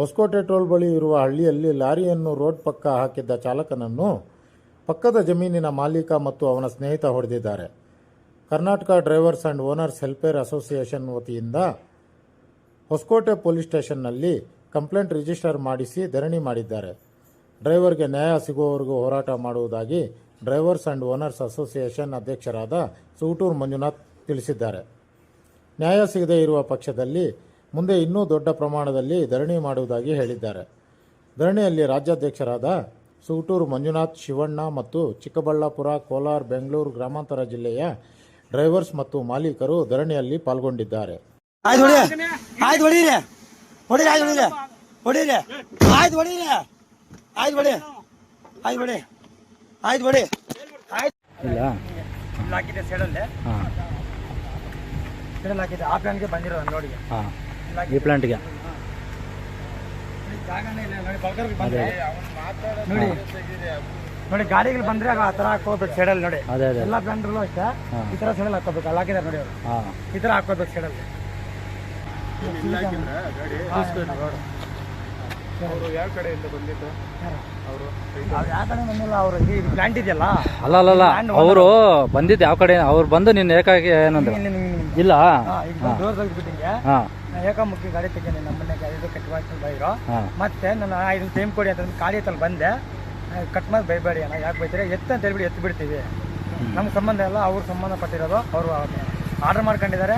Hosakote toll ಬಳಿ ಇರುವ ಹಳ್ಳಿಯಲ್ಲಿ ಲಾರಿಯನ್ನು ರೋಡ್ ಪಕ್ಕ ಹಾಕಿದ್ದ ಚಾಲಕನನ್ನು ಪಕ್ಕದ ಜಮೀನಿನ ಮಾಲೀಕ ಮತ್ತು ಅವನ ಸ್ನೇಹಿತ ಹೊಡೆದಿದ್ದಾರೆ. Karnataka drivers and owners welfare association ವತಿಯಿಂದ ಹೊಸಕೋಟೆ ಪೊಲೀಸ್ ಸ್ಟೇಷನ್ನಲ್ಲಿ ಕಂಪ್ಲೇಂಟ್ ರಿಜಿಸ್ಟರ್ ಮಾಡಿಸಿ ಧರಣಿ ಮಾಡಿದ್ದಾರೆ. ಡ್ರೈವರ್ಗೆ ನ್ಯಾಯ ಸಿಗುವವರೆಗೂ ಹೋರಾಟ ಮಾಡುವುದಾಗಿ ಡ್ರೈವರ್ಸ್ ಆ್ಯಂಡ್ ಓನರ್ಸ್ ಅಸೋಸಿಯೇಷನ್ ಅಧ್ಯಕ್ಷರಾದ ಸೂಟೂರ್ ಮಂಜುನಾಥ್ ತಿಳಿಸಿದ್ದಾರೆ. ನ್ಯಾಯ ಸಿಗದೇ ಇರುವ ಪಕ್ಷದಲ್ಲಿ ಮುಂದೆ ಇನ್ನೂ ದೊಡ್ಡ ಪ್ರಮಾಣದಲ್ಲಿ ಧರಣಿ ಮಾಡುವುದಾಗಿ ಹೇಳಿದ್ದಾರೆ. ಧರಣಿಯಲ್ಲಿ ರಾಜ್ಯಾಧ್ಯಕ್ಷರಾದ ಸೂಟೂರು ಮಂಜುನಾಥ್ ಶಿವಣ್ಣ ಮತ್ತು ಚಿಕ್ಕಬಳ್ಳಾಪುರ ಕೋಲಾರ ಬೆಂಗಳೂರು ಗ್ರಾಮಾಂತರ ಜಿಲ್ಲೆಯ ಡ್ರೈವರ್ಸ್ ಮತ್ತು ಮಾಲೀಕರು ಧರಣಿಯಲ್ಲಿ ಪಾಲ್ಗೊಂಡಿದ್ದಾರೆ. ಬಂದಿರೋದು ನೋಡಿ. ಹಾಂ. ಈ ಪ್ಲಾಂಟ್ಗೆ ನೋಡಿ. ನೋಡಿ ನೋಡಿ ಗಾಡಿಗಳು ಬಂದ್ರೆ ಆ ತರ ಹಾಕೋಬೇಕು ಸೈಡಲ್ಲಿ ನೋಡಿ. ಅದೇ ಅದೇ. ಎಲ್ಲ ಅಷ್ಟೇ. ಈ ಥರ ಸೈಡಲ್ಲಿ ಹಾಕೋಬೇಕು ಅಲ್ಲಿ ಹಾಕಿದ್ದಾರೆ ನೋಡಿ ಅವರು. ಈ ತರ ಹಾಕೋಬೇಕು ಸೈಡಲ್ಲಿ ಅವ್ರು ಯಾವ ಕಡೆ ಬಂದಿಲ್ಲ ಅವರು ಈ ಪ್ಲಾಂಟ್ ಇದೆಯಲ್ಲ? ಅಲ್ಲ ಅಲ್ಲ ಅಲ್ಲ. ಅವರು ಬಂದಿದ್ದು ಯಾವ ಕಡೆ? ಅವ್ರು ಬಂದು ನಿನ್ನ ಏಕಾಗಿ ಏನಂದ್ರು. ಇಲ್ಲಿ? ಈಗ ಡೋರ್ ತೆಗೆದ್ಬಿಟ್ಟಿಂಗೆ ಏಕಾಮುಖಿ ಗಾಡಿ ತೆಗೆನೆ ನಮ್ಮನೆ ಗಾಡಿ ಕಟ್ಟಿ ಬೈರೋ. ಹಾಂ. ಮತ್ತೆ ನಾನು ಐದು ಟೈಮ್ ಕೊಡಿ ಅಂತ ಖಾಲಿ ಐತಲ್ಲಿ ಬಂದೆ. ಕಟ್ ಮಾಡಿ ಬೈಬೇಡಿ ಅಣ್ಣ ಯಾಕೆ ಬೈತೀರಿ? ಎತ್ತ ಅಂತ ಹೇಳ್ಬಿಟ್ಟು ಎತ್ತು ಬಿಡ್ತೀವಿ. ನಮ್ಗೆ ಸಂಬಂಧ ಎಲ್ಲ ಅವ್ರ ಸಂಬಂಧ ಪಟ್ಟಿರೋದು ಅವರು ಆರ್ಡರ್ ಮಾಡ್ಕೊಂಡಿದ್ದಾರೆ.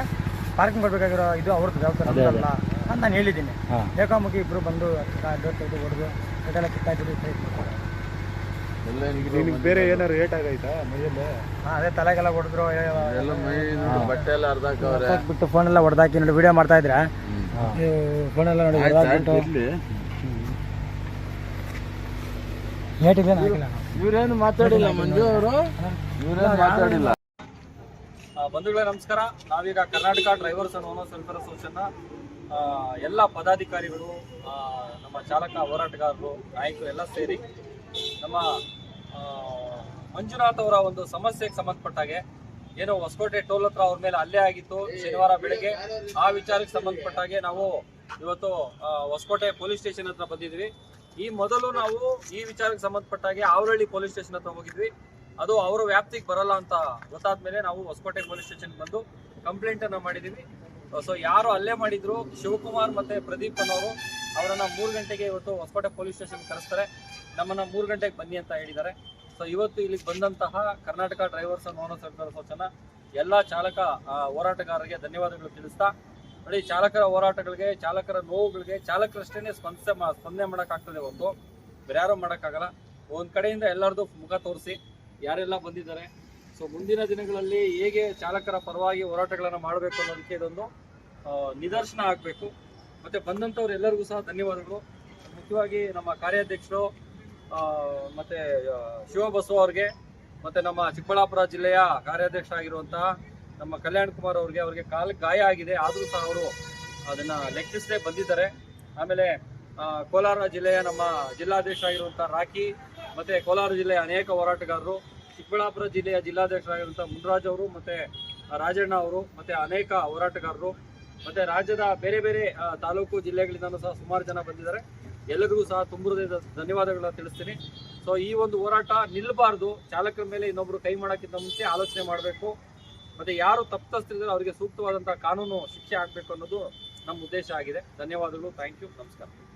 ಪಾರ್ಕಿಂಗ್ ಕೊಡ್ಬೇಕಾಗಿರೋ ಇದು ಅವ್ರದ್ದು ಜವಾಬ್ದಾರಿ ಅಲ್ಲ ಅಂತ ನಾನು ಹೇಳಿದ್ದೀನಿ. ಹಾಂ. ಏಕಾಮುಖಿ ಇಬ್ರು ಬಂದು ಡೋರ್ ತೆಗೆದು ಹೊಡೆದು ಇದೆಲ್ಲ ಕಿತ್ತಾಕಿದ್ದು ಬೇರೆ ಏನಾರು ರೇಟ್ ಆಗೈತಾ ಮೈಯಲ್ಲೇ? ಹಾಂ ಅದೇ ತಲೆಗೆಲ್ಲ ಹೊಡೆದ್ರು ಬಟ್ಟೆ ಎಲ್ಲ ಅರ್ಧ ಬಿಟ್ಟು ಫೋನ್ ಎಲ್ಲ ಹೊಡೆದಾಕಿ ನೋಡಿ ವಿಡಿಯೋ ಮಾಡ್ತಾ ಇದ್ರೆ? ಫೋನ್ ಎಲ್ಲ ನೋಡಿ ಇವ್ರೇನು ಮಾತಾಡಿಲ್ಲ ಮಂಜು ಅವರು? ಇವ್ರೇನು ಮಾತಾಡಿಲ್ಲ. ಆ, ಬಂಧುಗಳೇ ನಮಸ್ಕಾರ. ನಾವೀಗ Karnataka drivers and owners welfare association ಎಲ್ಲ ಪದಾಧಿಕಾರಿಗಳು ಆ, ನಮ್ಮ ಚಾಲಕ ಹೋರಾಟಗಾರರು ನಾಯಕರು ಎಲ್ಲ ಸೇರಿ ನಮ್ಮ ಮಂಜುನಾಥ್ ಅವರ ಒಂದು ಸಮಸ್ಯೆಗೆ ಸಂಬಂಧಪಟ್ಟಾಗೆ ಏನೋ ಹೊಸಕೋಟೆ ಟೋಲ್ ಹತ್ರ ಅವ್ರ ಮೇಲೆ ಅಲ್ಲೇ ಆಗಿತ್ತು ಶನಿವಾರ ಬೆಳಗ್ಗೆ. ಆ ವಿಚಾರಕ್ಕೆ ಸಂಬಂಧಪಟ್ಟಾಗೆ ನಾವು ಇವತ್ತು ಹೊಸಕೋಟೆ ಪೊಲೀಸ್ ಸ್ಟೇಷನ್ ಹತ್ರ ಬಂದಿದ್ವಿ. ಈ ಮೊದಲು ನಾವು ಈ ವಿಚಾರಕ್ಕೆ ಸಂಬಂಧಪಟ್ಟಾಗೆ ಆವರಳ್ಳಿ ಪೊಲೀಸ್ ಸ್ಟೇಷನ್ ಹತ್ರ ಹೋಗಿದ್ವಿ. ಅದು ಅವರ ವ್ಯಾಪ್ತಿಗೆ ಬರಲ್ಲ ಅಂತ ಗೊತ್ತಾದ ಮೇಲೆ ನಾವು ಹೊಸಕೋಟೆ ಪೊಲೀಸ್ ಸ್ಟೇಷನ್ ಬಂದು ಕಂಪ್ಲೇಂಟ್ ಅನ್ನ ಮಾಡಿದೀವಿ. ಸೊ ಯಾರು ಅಲ್ಲೇ ಮಾಡಿದ್ರು, ಶಿವಕುಮಾರ್ ಮತ್ತೆ ಪ್ರದೀಪ್ ಅನ್ನೋರು ಅವರನ್ನ ಮೂರು ಗಂಟೆಗೆ ಇವತ್ತು ಹೊಸಕೋಟೆ ಪೊಲೀಸ್ ಸ್ಟೇಷನ್ ಕರೆಸ್ತಾರೆ. ನಮ್ಮನ್ನ ಮೂರು ಗಂಟೆಗೆ ಬನ್ನಿ ಅಂತ ಹೇಳಿದ್ದಾರೆ. ಸೊ ಇವತ್ತು ಇಲ್ಲಿಗೆ ಬಂದಂತಹ Karnataka drivers and owners and association ಎಲ್ಲ ಚಾಲಕ ಹೋರಾಟಗಾರರಿಗೆ ಧನ್ಯವಾದಗಳು ತಿಳಿಸ್ತಾ. ನೋಡಿ, ಚಾಲಕರ ಹೋರಾಟಗಳಿಗೆ, ಚಾಲಕರ ನೋವುಗಳಿಗೆ ಚಾಲಕರಷ್ಟೇ ಸ್ಪಂದಿಸ ಸ್ಪಂದನೆ ಮಾಡೋಕ್ಕಾಗ್ತದೆ ಇವತ್ತು ಬೇರೆ ಯಾರು ಮಾಡೋಕ್ಕಾಗಲ್ಲ. ಒಂದು ಕಡೆಯಿಂದ ಎಲ್ಲರದು ಮುಖ ತೋರಿಸಿ, ಯಾರೆಲ್ಲ ಬಂದಿದ್ದಾರೆ. ಸೊ ಮುಂದಿನ ದಿನಗಳಲ್ಲಿ ಹೇಗೆ ಚಾಲಕರ ಪರವಾಗಿ ಹೋರಾಟಗಳನ್ನು ಮಾಡಬೇಕು ಅನ್ನೋದಕ್ಕೆ ಇದೊಂದು ನಿದರ್ಶನ ಆಗಬೇಕು. ಮತ್ತು ಬಂದಂಥವ್ರು ಎಲ್ಲರಿಗೂ ಸಹ ಧನ್ಯವಾದಗಳು. ಮುಖ್ಯವಾಗಿ ನಮ್ಮ ಕಾರ್ಯಾಧ್ಯಕ್ಷರು ಮತ್ತೆ ಶಿವಬಸವ ಅವ್ರಿಗೆ, ಮತ್ತೆ ನಮ್ಮ ಚಿಕ್ಕಬಳ್ಳಾಪುರ ಜಿಲ್ಲೆಯ ಕಾರ್ಯಾಧ್ಯಕ್ಷರಾಗಿರುವಂತಹ ನಮ್ಮ ಕಲ್ಯಾಣ್ ಕುಮಾರ್ ಅವ್ರಿಗೆ ಅವ್ರಿಗೆ ಕಾಲು ಗಾಯ ಆಗಿದೆ. ಆದರೂ ಸಹ ಅವರು ಅದನ್ನ ಲೆಕ್ಕಿಸದೆ ಬಂದಿದ್ದಾರೆ. ಆಮೇಲೆ ಕೋಲಾರ ಜಿಲ್ಲೆಯ ನಮ್ಮ ಜಿಲ್ಲಾಧ್ಯಕ್ಷ ಆಗಿರುವಂತಹ ರಾಖಿ, ಮತ್ತೆ ಕೋಲಾರ ಜಿಲ್ಲೆಯ ಅನೇಕ ಹೋರಾಟಗಾರರು, ಚಿಕ್ಕಬಳ್ಳಾಪುರ ಜಿಲ್ಲೆಯ ಜಿಲ್ಲಾಧ್ಯಕ್ಷರಾಗಿರುವಂತಹ ಮುನ್ರಾಜ್ ಅವರು, ಮತ್ತೆ ರಾಜಣ್ಣ ಅವರು, ಮತ್ತೆ ಅನೇಕ ಹೋರಾಟಗಾರರು, ಮತ್ತೆ ರಾಜ್ಯದ ಬೇರೆ ಬೇರೆ ತಾಲೂಕು ಜಿಲ್ಲೆಗಳಿಂದಲೂ ಸಹ ಸುಮಾರು ಜನ ಬಂದಿದ್ದಾರೆ. ಎಲ್ಲರಿಗೂ ಸಹ ತುಂಬ ಹೃದಯದ ಧನ್ಯವಾದಗಳನ್ನ ತಿಳಿಸ್ತೀನಿ. ಸೊ ಈ ಒಂದು ಹೋರಾಟ ನಿಲ್ಲಬಾರ್ದು ಚಾಲಕರ ಮೇಲೆ ಇನ್ನೊಬ್ರು ಕೈ ಮಾಡೋಕ್ಕಿಂತ ಮುಂಚೆ ಆಲೋಚನೆ ಮಾಡಬೇಕು. ಮತ್ತೆ ಯಾರು ತಪ್ಪಿಸ್ತಿದ್ರೆ ಅವರಿಗೆ ಸೂಕ್ತವಾದಂತಹ ಕಾನೂನು ಶಿಕ್ಷೆ ಆಗಬೇಕು ಅನ್ನೋದು ನಮ್ಮ ಉದ್ದೇಶ ಆಗಿದೆ. ಧನ್ಯವಾದಗಳು. ಥ್ಯಾಂಕ್ ಯು ನಮಸ್ಕಾರ.